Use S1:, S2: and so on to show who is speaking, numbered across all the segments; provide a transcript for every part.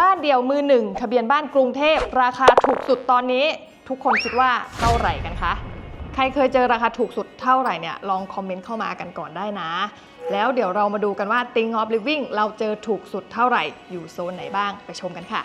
S1: บ้านเดี่ยวมือหนึ่งทะเบียนบ้านกรุงเทพ ราคาถูกสุดตอนนี้ ทุกคนคิดว่าเท่าไหร่กันคะใครเคยเจอราคาถูกสุดเท่าไหร่เนี่ยลองคอมเมนต์เข้ามากันก่อนได้นะ แล้วเดี๋ยวเรามาดูกันว่า Think of Living เราเจอถูกสุดเท่าไหร่อยู่โซนไหนบ้างไปชมกันค่ะ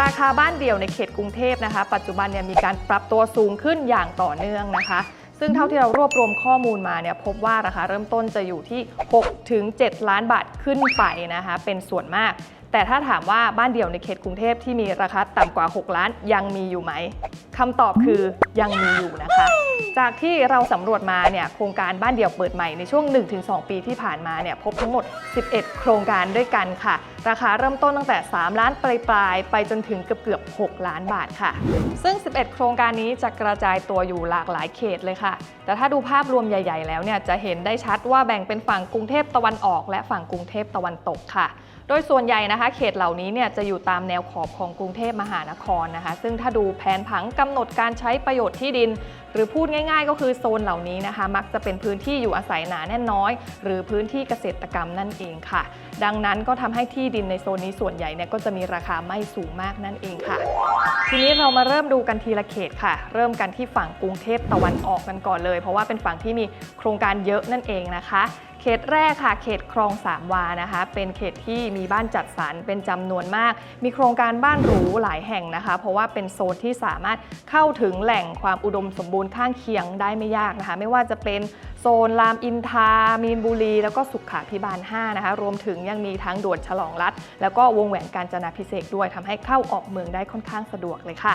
S1: ราคาบ้านเดี่ยวในเขตกรุงเทพนะคะ ปัจจุบันเนี่ยมีการปรับตัวสูงขึ้นอย่างต่อเนื่องนะคะ ซึ่งเท่าที่เรารวบรวมข้อมูลมาเนี่ยพบว่าราคาเริ่มต้นจะอยู่ที่6ถึง7ล้านบาทขึ้นไปนะคะเป็นส่วนมาก แต่ถ้าถามว่าบ้านเดี่ยวในเขตกรุงเทพที่มีราคาต่ำกว่า 6 ล้านยังมีอยู่ไหมคำตอบคือยังมีอยู่นะคะ จากที่เราสำรวจมาเนี่ยโครงการบ้านเดี่ยวเปิดใหม่ในช่วง 1-2 ปีที่ผ่านมาเนี่ยพบทั้งหมด 11 โครงการด้วยกันค่ะราคาเริ่มต้นตั้งแต่ 3 ล้านปลายๆไปจนถึงเกือบเกือบ 6 ล้านบาทค่ะ ซึ่ง 11 โครงการนี้จะกระจายตัวอยู่หลากหลายเขตเลยค่ะ แต่ถ้าดูภาพรวมใหญ่ ๆ แล้วเนี่ยจะเห็นได้ชัดว่าแบ่งเป็นฝั่งกรุงเทพตะวันออก และฝั่งกรุงเทพตะวันตกค่ะ โดยส่วนใหญ่นะคะ เขตเหล่านี้เนี่ยจะอยู่ตามแนวขอบของกรุงเทพมหานครนะคะ ซึ่งถ้าดูแผนผังกำหนดการใช้ประโยชน์ที่ดิน หรือพูดง่าย ๆ ก็คือโซนเหล่านี้นะคะ มักจะเป็นพื้นที่อยู่อาศัยหนาแน่นน้อย หรือพื้นที่เกษตรกรรมนั่นเองค่ะ ดังนั้นก็ทำให้ที่ดินในโซนนี้ส่วนใหญ่เนี่ยก็จะมีราคาไม่สูงมากนั่นเองค่ะ ทีนี้เรามาเริ่มดูกันทีละเขตค่ะ เริ่มกันที่ฝั่งกรุงเทพตะวันออกกันก่อนเลย เพราะว่าเป็นฝั่งที่มีโครงการเยอะนั่นเองนะคะ เขตแรกค่ะ เขตคลองสามวานะคะ เป็นเขตที่มีบ้านจัดสรรเป็นจำนวนมาก มีโครงการบ้านหรูหลายแห่งนะคะ เพราะว่าเป็นโซนที่สามารถเข้าถึงแหล่งความอุดมสมบูรณ์ข้างเคียงได้ไม่ยากนะคะ ไม่ว่าจะเป็นโซนรามอินทรามีนบุรี แล้วก็สุขาพิบาล 5 นะคะ รวมถึงยังมีทั้งด่วนฉลองรัฐ แล้วก็วงแหวนการจนาพิเศษด้วยทำให้เข้าออกเมืองได้ค่อนข้างสะดวกเลยค่ะ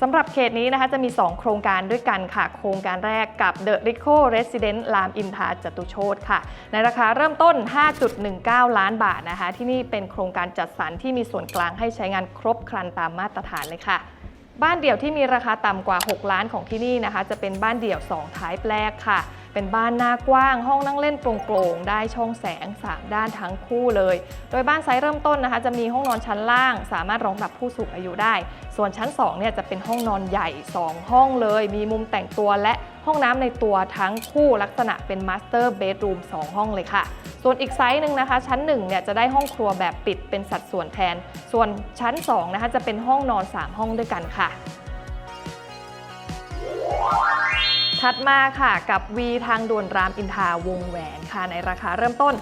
S1: สำหรับเขตนี้นะคะจะมี 2 โครงการด้วยกันค่ะ โครงการแรกกับ The Rico Residence รามอินทราจตุโชตค่ะ ในราคาเริ่มต้น 5.19 ล้านบาทนะคะ ที่นี่เป็นโครงการจัดสรรที่มีส่วนกลางให้ใช้งานครบครันตามมาตรฐานเลยค่ะบ้านเดี่ยวที่มีราคาต่ำกว่า 6 ล้านของที่นี่นะคะ จะเป็นบ้านเดี่ยว 2 ท้ายแรกค่ะ เป็นบ้านหน้ากว้าง ห้องนั่งเล่นโปร่งๆ ได้ช่องแสง 3 ด้านทั้งคู่เลย โดยบ้านไซส์เริ่มต้นนะคะ จะมีห้องนอนชั้นล่าง สามารถรองรับผู้สูงอายุได้ ส่วนชั้น2เนี่ยจะเป็นห้องนอนใหญ่ 2 ห้องเลย มีมุมแต่งตัวและห้องน้ำในตัวทั้งคู่ลักษณะเป็นมาสเตอร์เบดรูม2ห้องเลยค่ะ ส่วนอีกไซส์หนึ่งนะคะ ชั้น1เนี่ยจะได้ห้องครัวแบบปิดเป็นสัดส่วนแทน ส่วนชั้น2นะคะจะเป็นห้องนอน 3 ห้องด้วยกันค่ะ ถัดมาค่ะกับ V ทางด่วนรามอินทราวงแหวนค่ะ ในราคาเริ่มต้น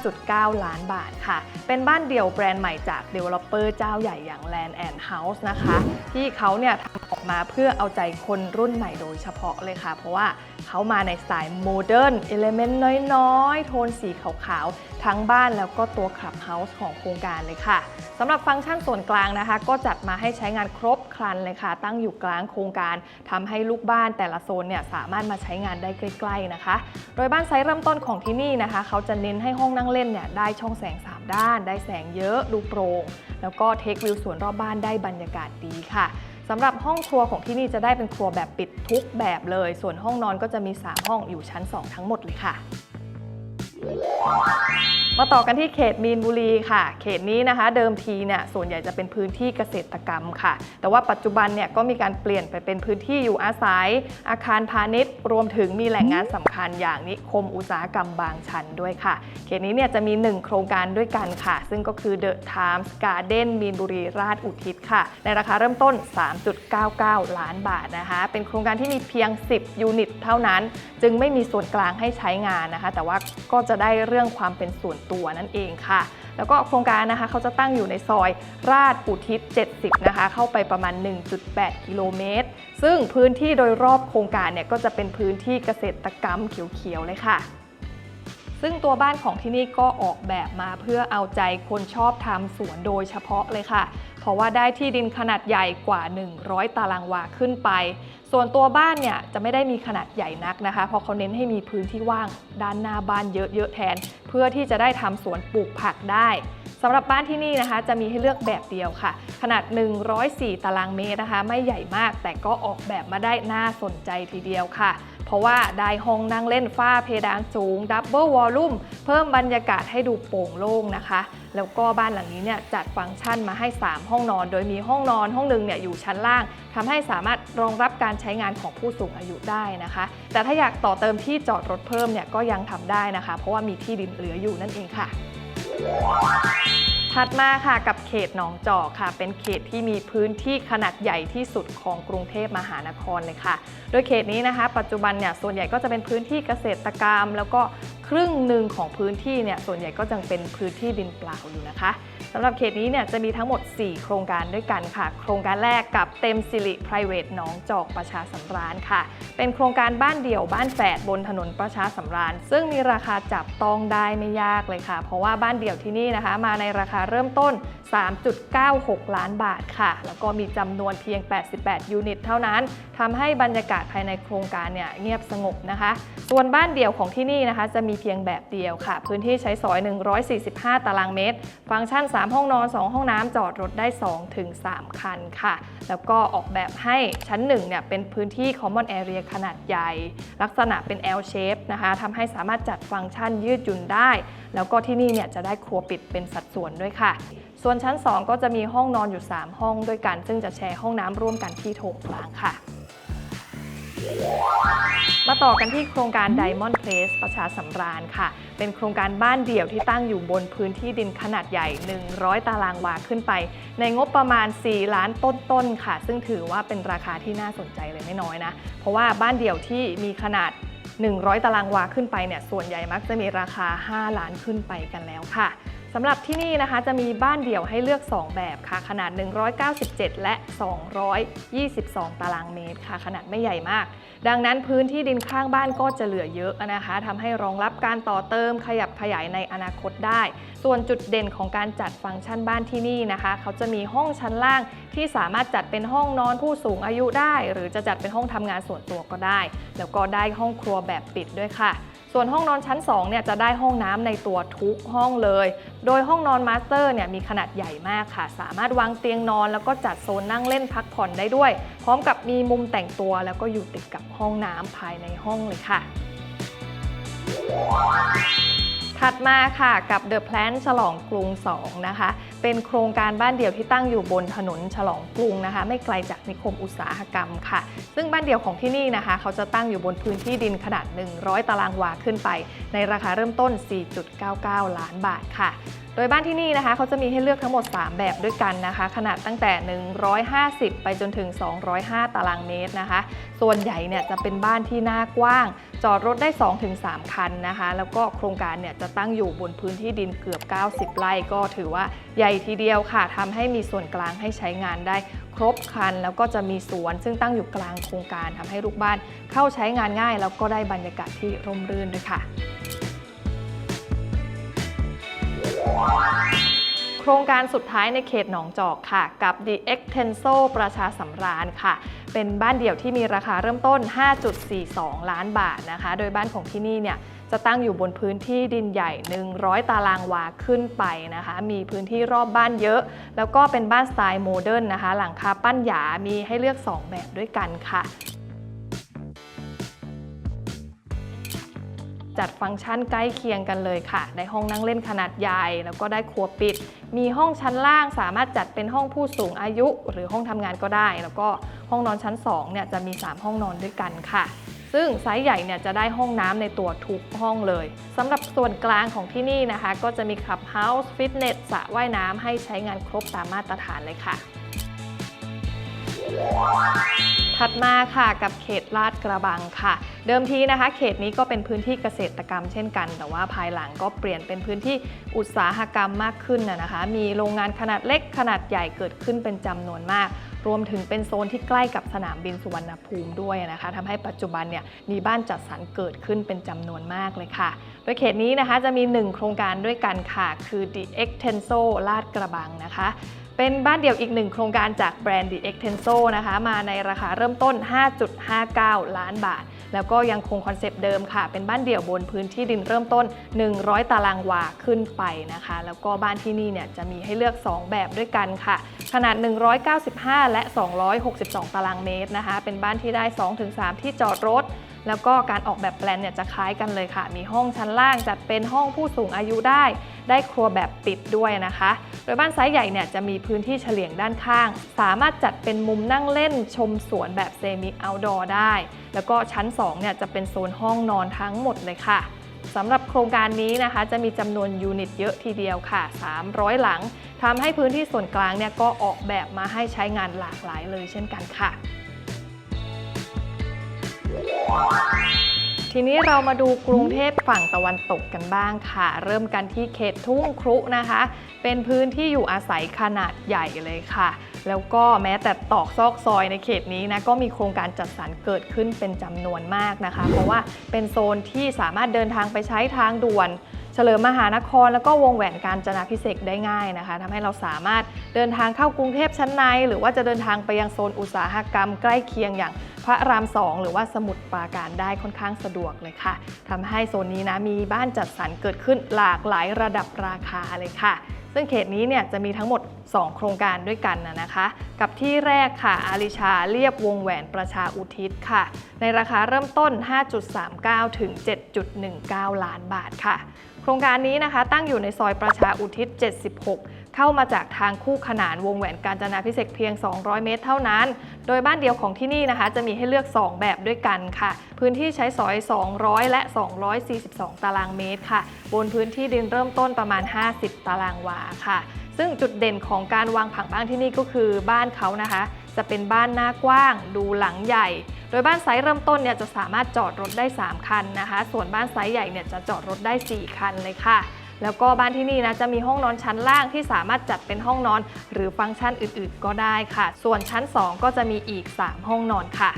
S1: 5.9 ล้านบาทค่ะ เป็นบ้านเดี่ยวแบรนด์ใหม่จาก Developer เจ้าใหญ่อย่าง Land and House นะคะ ที่เขาเนี่ยทำออกมาเพื่อเอาใจคนรุ่นใหม่โดยเฉพาะเลยค่ะ เพราะว่า เขามาในสไตล์โมเดิร์นเอลเมนต์น้อยๆ โทนสีขาวๆ ทั้งบ้านแล้วก็ตัวคลับเฮาส์ของโครงการเลยค่ะสำหรับฟังก์ชันส่วนกลางนะคะ ก็จัดมาให้ใช้งานครบครันเลยค่ะ ตั้งอยู่กลางโครงการทำให้ลูกบ้านแต่ละโซนเนี่ยสามารถมาใช้งานได้ใกล้ๆนะคะ โดยบ้านไซส์เริ่มต้นของที่นี่นะคะ เขาจะเน้นให้ห้องนั่งเล่นเนี่ยได้ช่องแสง 3 ด้าน ได้แสงเยอะดูโปร่งแล้วก็เทควิวสวนรอบบ้านได้บรรยากาศดีค่ะ สำหรับห้องครัวของที่นี่จะได้เป็นครัวแบบปิดทุกแบบเลย ส่วนห้องนอนก็จะมี 3 ห้องอยู่ชั้น 2 ทั้งหมดเลยค่ะ มาต่อกันที่เขตมีนบุรีค่ะ เขตนี้นะคะ เดิมทีเนี่ยส่วนใหญ่จะเป็นพื้นที่เกษตรกรรมค่ะ แต่ว่าปัจจุบันเนี่ยก็มีการเปลี่ยนไปเป็นพื้นที่อยู่อาศัย อาคารพาณิชย์ รวมถึงมีแหล่งงานสำคัญอย่างนิคมอุตสาหกรรมบางชันด้วยค่ะ เขตนี้เนี่ยจะมี 1 โครงการด้วยกันค่ะ ซึ่งก็คือ The Times Garden มีนบุรีราชอุทิศค่ะ ในราคาเริ่มต้น 3.99 ล้านบาทนะคะ เป็นโครงการที่มีเพียง 10 ยูนิต เท่านั้น จึงไม่มีส่วนกลางให้ใช้งานนะคะ แต่ว่าก็จะได้เรื่องความเป็นส่วนตัวนั่นเองค่ะ แล้วก็โครงการนะคะเขาจะตั้งอยู่ในซอยราชอุทิศ 70 นะคะ เข้าไปประมาณ 1.8 กิโลเมตร ซึ่งพื้นที่โดยรอบโครงการเนี่ยก็จะเป็นพื้นที่เกษตรกรรมเขียวๆเลยค่ะซึ่งตัวบ้านของที่นี่ก็ออกแบบมาเพื่อเอาใจคนชอบทำสวนโดยเฉพาะเลยค่ะ เพราะว่าได้ที่ดินขนาดใหญ่กว่า 100 ตารางวาขึ้นไป ส่วนตัวบ้านเนี่ยจะไม่ได้มีขนาดใหญ่นักนะคะ เพราะเขาเน้นให้มีพื้นที่ว่างด้านหน้าบ้านเยอะๆแทน เพื่อที่จะได้ทำสวนปลูกผักได้ สำหรับบ้านที่นี่นะคะ จะมีให้เลือกแบบเดียวค่ะ ขนาด 104 ตารางเมตรนะคะ ไม่ใหญ่มากแต่ก็ออกแบบมาได้น่าสนใจทีเดียวค่ะ เพราะว่าได้ห้องนั่งเล่นฝ้าเพดานสูงดับเบิลวอลลุ่มเพิ่มบรรยากาศให้ดูโปร่งโล่งนะคะ แล้วก็บ้านหลังนี้เนี่ยจัดฟังก์ชันมาให้ 3 ห้องนอน โดยมีห้องนอนห้องหนึ่งเนี่ยอยู่ชั้นล่างทำให้สามารถรองรับการใช้งานของผู้สูงอายุได้นะคะ แต่ถ้าอยากต่อเติมที่จอดรถเพิ่มเนี่ยก็ยังทำได้นะคะ เพราะว่ามีที่ดินเหลืออยู่นั่นเองค่ะ ถัดมาค่ะกับเขตหนองจอกค่ะ เป็นเขตที่มีพื้นที่ขนาดใหญ่ที่สุดของกรุงเทพมหานครเลยค่ะ โดยเขตนี้นะคะ ปัจจุบันเนี่ยส่วนใหญ่ก็จะเป็นพื้นที่เกษตรกรรม แล้วก็ ครึ่งหนึ่งของพื้นที่เนี่ยส่วนใหญ่ก็จะเป็นพื้นที่ดินเปล่าอยู่นะคะสำหรับเขตนี้เนี่ยจะมีทั้งหมด 4 โครงการด้วยกันค่ะ โครงการแรกกับเต็มสิริ private หนองจอกประชาสำราญค่ะ เป็นโครงการบ้านเดี่ยวบ้านแฝดบนถนนประชาสำราญ ซึ่งมีราคาจับต้องได้ไม่ยากเลยค่ะ เพราะว่าบ้านเดี่ยวที่นี่นะคะ มาในราคาเริ่มต้น 3.96 ล้านบาทค่ะ แล้วก็มีจำนวนเพียง 88 ยูนิต เท่านั้นทำให้บรรยากาศภายในโครงการเนี่ยเงียบสงบนะคะ ส่วนบ้านเดี่ยวของที่นี่นะคะ จะมีเพียงแบบเดียวค่ะ พื้นที่ใช้สอย 145 ตารางเมตร ฟังก์ชัน 3 ห้องนอน 2 ห้องน้ำจอดรถได้2ถึง3คันค่ะ แล้วก็ออกแบบให้ชั้น 1 เนี่ยเป็นพื้นที่ common area ขนาดใหญ่ ลักษณะเป็น L shape นะคะทำให้สามารถจัดฟังก์ชันยืดหยุ่นได้ แล้วก็ที่นี่เนี่ยจะได้ครัวปิดเป็นสัดส่วนด้วยค่ะ ส่วนชั้น 2 ก็จะมีห้องนอนอยู่ 3 ห้องด้วยกัน ซึ่งจะแชร์ห้องน้ำร่วมกันที่โถงกลางค่ะ มาต่อกันที่โครงการ Diamond Place ประชาสำราญค่ะ เป็นโครงการบ้านเดี่ยวที่ตั้งอยู่บนพื้นที่ดินขนาดใหญ่ 100 ตารางวาขึ้นไป ในงบประมาณ 4 ล้านต้นๆค่ะ ซึ่งถือว่าเป็นราคาที่น่าสนใจเลยไม่น้อยนะ เพราะว่าบ้านเดี่ยวที่มีขนาด 100 ตารางวาขึ้นไปเนี่ยส่วนใหญ่มักจะมีราคา 5 ล้านขึ้นไปกันแล้วค่ะ สำหรับที่นี่นะคะจะมีบ้านเดี่ยวให้เลือก 2 แบบค่ะ ขนาด 197 และ 222 ตารางเมตรค่ะ ขนาดไม่ใหญ่มาก ดังนั้นพื้นที่ดินข้างบ้านก็จะเหลือเยอะนะคะทำให้รองรับการต่อเติมขยับขยายในอนาคตได้ ส่วนจุดเด่นของการจัดฟังก์ชันบ้านที่นี่นะคะ เขาจะมีห้องชั้นล่างที่สามารถจัดเป็นห้องนอนผู้สูงอายุได้ หรือจะจัดเป็นห้องทำงานส่วนตัวก็ได้ แล้วก็ได้ห้องครัวแบบปิดด้วยค่ะ ส่วนห้องนอนชั้น2เนี่ยจะได้ห้องน้ำในตัวทุกห้องเลย โดยห้องนอนมาสเตอร์เนี่ยมีขนาดใหญ่มากค่ะ สามารถวางเตียงนอน แล้วก็จัดโซนนั่งเล่นพักผ่อนได้ด้วย พร้อมกับมีมุมแต่งตัวแล้วก็อยู่ติดกับห้องน้ำภายในห้องเลยค่ะ ถัดมาค่ะกับ The Plan ฉลองกรุง 2 นะคะ เป็นโครงการบ้านเดี่ยวที่ตั้งอยู่บนถนนฉลองกรุงนะคะ ไม่ไกลจากนิคมอุตสาหกรรมค่ะ ซึ่งบ้านเดี่ยวของที่นี่นะคะ เขาจะตั้งอยู่บนพื้นที่ดินขนาด 100 ตารางวาขึ้นไป ในราคาเริ่มต้น 4.99 ล้านบาทค่ะ ดยบ้านที่นี่นะคะเขาจะมีให้เลือกทั้งหมด 3 แบบด้วยกันนะคะ ขนาดตั้งแต่ 150 ไปจนถึง 205 ตารางเมตรนะคะ ส่วนใหญ่เนี่ยจะเป็นบ้านที่หน้ากว้าง จอดรถได้ 2-3 คันนะคะ แล้วก็โครงการเนี่ยจะตั้งอยู่บนพื้นที่ดินเกือบ 90 ไร่ก็ถือว่าใหญ่ทีเดียวค่ะทำให้มีส่วนกลางให้ใช้งานได้ครบคัน แล้วก็จะมีสวนซึ่งตั้งอยู่กลางโครงการทำให้ลูกบ้านเข้าใช้งานง่าย แล้วก็ได้บรรยากาศที่ร่มรื่นด้วยค่ะ โครงการสุดท้ายในเขตหนองจอกค่ะ กับ The Extenso ประชาสำราญค่ะ เป็นบ้านเดี่ยวที่มีราคาเริ่มต้น 5.42 ล้านบาทนะคะ โดยบ้านของที่นี่เนี่ยจะตั้งอยู่บนพื้นที่ดินใหญ่ 100 ตารางวาขึ้นไปนะคะ มีพื้นที่รอบบ้านเยอะ แล้วก็เป็นบ้านสไตล์โมเดิร์นนะคะ หลังคาปั้นหยา มีให้เลือก 2 แบบด้วยกันค่ะ จัดฟังก์ชันใกล้เคียงกันเลยค่ะ ได้ห้องนั่งเล่นขนาดใหญ่ แล้วก็ได้ครัวปิด มีห้องชั้นล่างสามารถจัดเป็นห้องผู้สูงอายุ หรือห้องทำงานก็ได้ แล้วก็ห้องนอนชั้น2เนี่ยจะมี 3 ห้องนอนด้วยกันค่ะซึ่งไซส์ใหญ่เนี่ยจะได้ห้องน้ำในตัวทุกห้องเลยสำหรับส่วนกลางของที่นี่นะคะ ก็จะมีคลับเฮาส์ฟิตเนสสระว่ายน้ำให้ใช้งานครบตามมาตรฐานเลยค่ะ ถัดมาค่ะกับเขตลาดกระบังค่ะ เดิมทีนะคะ เขตนี้ก็เป็นพื้นที่เกษตรกรรมเช่นกัน แต่ว่าภายหลังก็เปลี่ยนเป็นพื้นที่อุตสาหกรรมมากขึ้นนะนะคะ มีโรงงานขนาดเล็กขนาดใหญ่เกิดขึ้นเป็นจำนวนมาก รวมถึงเป็นโซนที่ใกล้กับสนามบินสุวรรณภูมิด้วยนะคะทำให้ปัจจุบันเนี่ยมีบ้านจัดสรรเกิดขึ้นเป็นจำนวนมากเลยค่ะ โดยเขตนี้นะคะจะมี 1 โครงการด้วยกันค่ะ คือ The Extenso ลาดกระบังนะคะ เป็นบ้านเดี่ยวอีกหนึ่งโครงการจากแบรนด์ The Extenso นะคะ มาในราคาเริ่มต้น 5.59 ล้านบาท แล้วก็ยังคงคอนเซปต์เดิมค่ะ เป็นบ้านเดี่ยวบนพื้นที่ดินเริ่มต้น 100 ตารางวาขึ้นไปนะคะ แล้วก็บ้านที่นี่เนี่ยจะมีให้เลือก 2 แบบด้วยกันค่ะ ขนาด 195 และ 262 ตารางเมตรนะคะ เป็นบ้านที่ได้ 2-3 ที่จอดรถ แล้วก็การออกแบบแปลนเนี่ยจะคล้ายกันเลยค่ะ มีห้องชั้นล่างจัดเป็นห้องผู้สูงอายุได้ ได้ครัวแบบปิดด้วยนะคะ โดยบ้านไซส์ใหญ่เนี่ยจะมีพื้นที่เฉลี่ยงด้านข้าง สามารถจัดเป็นมุมนั่งเล่นชมสวนแบบเซมิเอาท์ดอร์ได้ แล้วก็ชั้น2เนี่ยจะเป็นโซนห้องนอนทั้งหมดเลยค่ะสำหรับโครงการนี้นะคะจะมีจำนวนยูนิตเยอะทีเดียวค่ะ 300 หลังทำให้พื้นที่ส่วนกลางเนี่ยก็ออกแบบมาให้ใช้งานหลากหลายเลยเช่นกันค่ะ ทีนี้เรามาดูกรุงเทพฝั่งตะวันตกกันบ้างค่ะ เริ่มกันที่เขตทุ่งครุนะคะ เป็นพื้นที่อยู่อาศัยขนาดใหญ่เลยค่ะ แล้วก็แม้แต่ตอกซอกซอยในเขตนี้นะก็มีโครงการจัดสรรเกิดขึ้นเป็นจำนวนมากนะคะ เพราะว่าเป็นโซนที่สามารถเดินทางไปใช้ทางด่วน เฉลิมมหานคร แล้วก็วงแหวนการจนาพิเศษได้ง่ายนะคะทำให้เราสามารถเดินทางเข้ากรุงเทพชั้นใน หรือว่าจะเดินทางไปยังโซนอุตสาหกรรม ใกล้เคียงอย่างพระรามสองหรือว่าสมุทรปราการได้ค่อนข้างสะดวกเลยค่ะทำให้โซนนี้นะมีบ้านจัดสรรเกิดขึ้นหลากหลายระดับราคาเลยค่ะ ซึ่งเขตนี้เนี่ยจะมีทั้งหมด 2 โครงการด้วยกันนะคะ กับที่แรกค่ะอาริชาเรียบวงแหวนประชาอุทิศค่ะ ในราคาเริ่มต้น 5.39 ถึง 7.19 ล้านบาทค่ะ โครงการนี้นะคะตั้งอยู่ในซอยประชาอุทิศ 76 เข้ามาจากทางคู่ขนานวงแหวนกาญจนาพิเศษเพียง 200 เมตร เท่านั้น โดยบ้านเดียวของที่นี่นะคะ จะมีให้เลือก 2 แบบด้วยกันค่ะ พื้นที่ใช้สอย 200 และ 242 ตารางเมตรค่ะ บนพื้นที่ดินเริ่มต้นประมาณ 50 ตารางวาค่ะ ซึ่งจุดเด่นของการวางผังบ้านที่นี่ก็คือบ้านเขานะคะ จะเป็นบ้านหน้ากว้าง ดูหลังใหญ่โดยบ้านไซส์เริ่มต้นเนี่ยจะสามารถจอดรถได้ 3 คันนะคะ ส่วนบ้านไซส์ใหญ่เนี่ยจะจอดรถได้ 4 คันเลยค่ะ แล้วก็บ้านที่นี่นะจะมีห้องนอนชั้นล่างที่สามารถจัดเป็นห้องนอน หรือฟังก์ชันอื่น ๆ ก็ได้ค่ะ ส่วนชั้น 2 ก็จะมีอีก 3 ห้องนอนค่ะ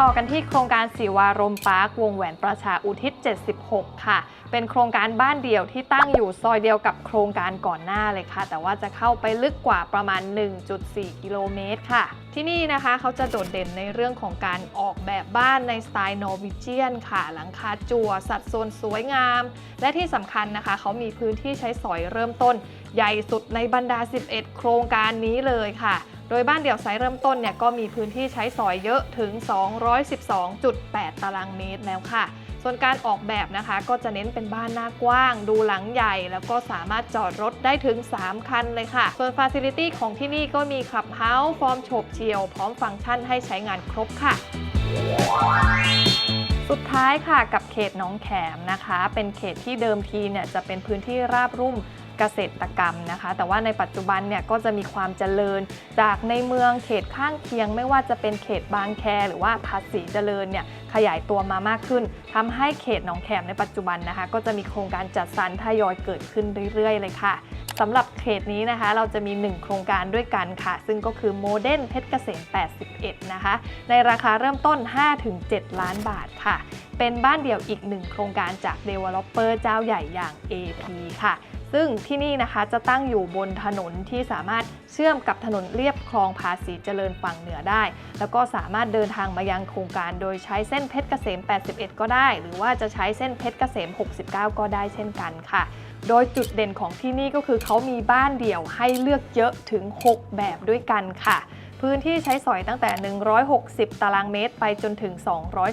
S1: ต่อกันที่โครงการสีวารมปาร์ควงแหวนประชาอุทิศ 76 ค่ะ เป็นโครงการบ้านเดี่ยวที่ตั้งอยู่ซอยเดียวกับโครงการก่อนหน้าเลยค่ะ แต่ว่าจะเข้าไปลึกกว่าประมาณ 1.4 กิโลเมตรค่ะ ที่นี่นะคะเขาจะโดดเด่นในเรื่องของการออกแบบบ้านในสไตล์นอร์วิเจียนค่ะ หลังคาจั่วสัดส่วนสวยงาม และที่สำคัญนะคะเขามีพื้นที่ใช้สอยเริ่มต้น ใหญ่สุดในบรรดา 11 โครงการนี้เลยค่ะ โดยบ้านเดี่ยวไซส์เริ่มต้นเนี่ยก็มีพื้นที่ใช้สอยเยอะถึง 212.8 ตารางเมตรแล้วค่ะ ส่วนการออกแบบนะคะก็จะเน้นเป็นบ้านหน้ากว้าง ดูหลังใหญ่ แล้วก็สามารถจอดรถได้ถึง 3 คันเลยค่ะ ส่วนฟ a ซิลิตี้ของที่นี่ก็มีคลับเฮาส์ฟอร์มโฉบเฉี่ยว พร้อมฟังก์ชันให้ใช้งานครบค่ะสุดท้ายค่ะกับเขตหนองแขมนะคะ เป็นเขตที่เดิมทีเนี่ยจะเป็นพื้นที่ราบรุ่ม เกษตรกรรมนะคะ แต่ว่าในปัจจุบันเนี่ยก็จะมีความเจริญจากในเมืองเขตข้างเคียง ไม่ว่าจะเป็นเขตบางแค หรือว่าภาษีเจริญเนี่ยขยายตัวมามากขึ้นทำให้เขตหนองแขมในปัจจุบันนะคะ ก็จะมีโครงการจัดสรรทยอยเกิดขึ้นเรื่อยๆ เลยค่ะสำหรับเขตนี้นะคะ เราจะมี 1 โครงการด้วยกันค่ะ ซึ่งก็คือโมเดิร์นเพชรเกษม 81 นะคะ ในราคาเริ่มต้น 5-7 ล้านบาทค่ะ เป็นบ้านเดี่ยวอีกหนึ่งโครงการจาก Developer เจ้าใหญ่อย่าง AP ค่ะ ซึ่งที่นี่นะคะจะตั้งอยู่บนถนนที่สามารถเชื่อมกับถนนเรียบคลองภาษีเจริญฝั่งเหนือได้ แล้วก็สามารถเดินทางมายังโครงการโดยใช้เส้นเพชรเกษม 81 ก็ได้ หรือว่าจะใช้เส้นเพชรเกษม 69 ก็ได้เช่นกันค่ะ โดยจุดเด่นของที่นี่ก็คือเขามีบ้านเดี่ยวให้เลือกเยอะถึง 6 แบบด้วยกันค่ะ พื้นที่ใช้สอยตั้งแต่ 160 ตารางเมตร ไปจนถึง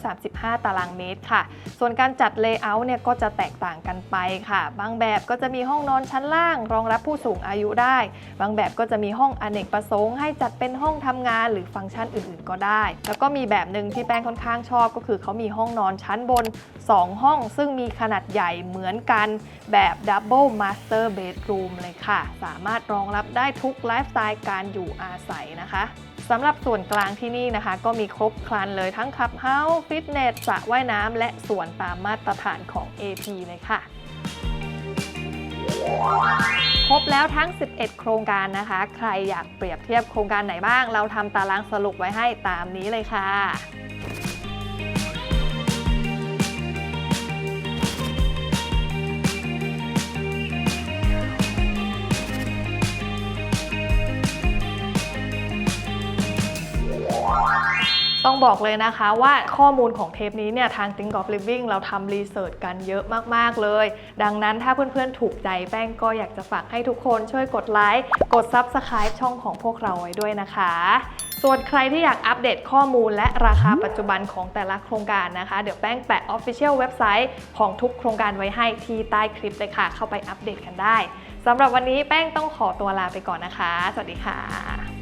S1: 235 ตารางเมตรค่ะ ส่วนการจัดเลเยอร์เนี่ยก็จะแตกต่างกันไปค่ะ บางแบบก็จะมีห้องนอนชั้นล่าง รองรับผู้สูงอายุได้ บางแบบก็จะมีห้องอเนกประสงค์ให้จัดเป็นห้องทำงานหรือฟังก์ชันอื่นๆ ก็ได้ แล้วก็มีแบบหนึ่งที่แป้งค่อนข้างชอบ ก็คือเขามีห้องนอนชั้นบน 2 ห้อง ซึ่งมีขนาดใหญ่เหมือนกันแบบ Double Master Bedroom เลยค่ะ สามารถรองรับได้ทุกไลฟ์สไตล์การอยู่อาศัยนะคะสำหรับส่วนกลางที่นี่นะคะ ก็มีครบครันเลยทั้งคลับเฮาส์ฟิตเนสสระว่ายน้ำและสวนตามมาตรฐานของ AP เลยค่ะ ครบแล้วทั้ง 11 โครงการนะคะ ใครอยากเปรียบเทียบโครงการไหนบ้าง เราทำตารางสรุปไว้ให้ตามนี้เลยค่ะ ต้องบอกเลยนะคะว่าข้อมูลของเทปนี้เนี่ยทาง Think of Living เราทำรีเสิร์ชกันเยอะมาก ๆ เลย ดังนั้นถ้าเพื่อนๆ ถูกใจแป้งก็อยากจะฝากให้ทุกคนช่วยกดไลค์ กด Subscribe ช่องของพวกเราไว้ด้วยนะคะ ส่วนใครที่อยากอัปเดตข้อมูลและราคาปัจจุบันของแต่ละโครงการนะคะ เดี๋ยวแป้งแปะ Official เว็บไซต์ของทุกโครงการไว้ให้ที่ใต้คลิปเลยค่ะ เข้าไปอัปเดตกันได้สำหรับวันนี้แป้งต้องขอตัวลาไปก่อนนะคะ สวัสดีค่ะ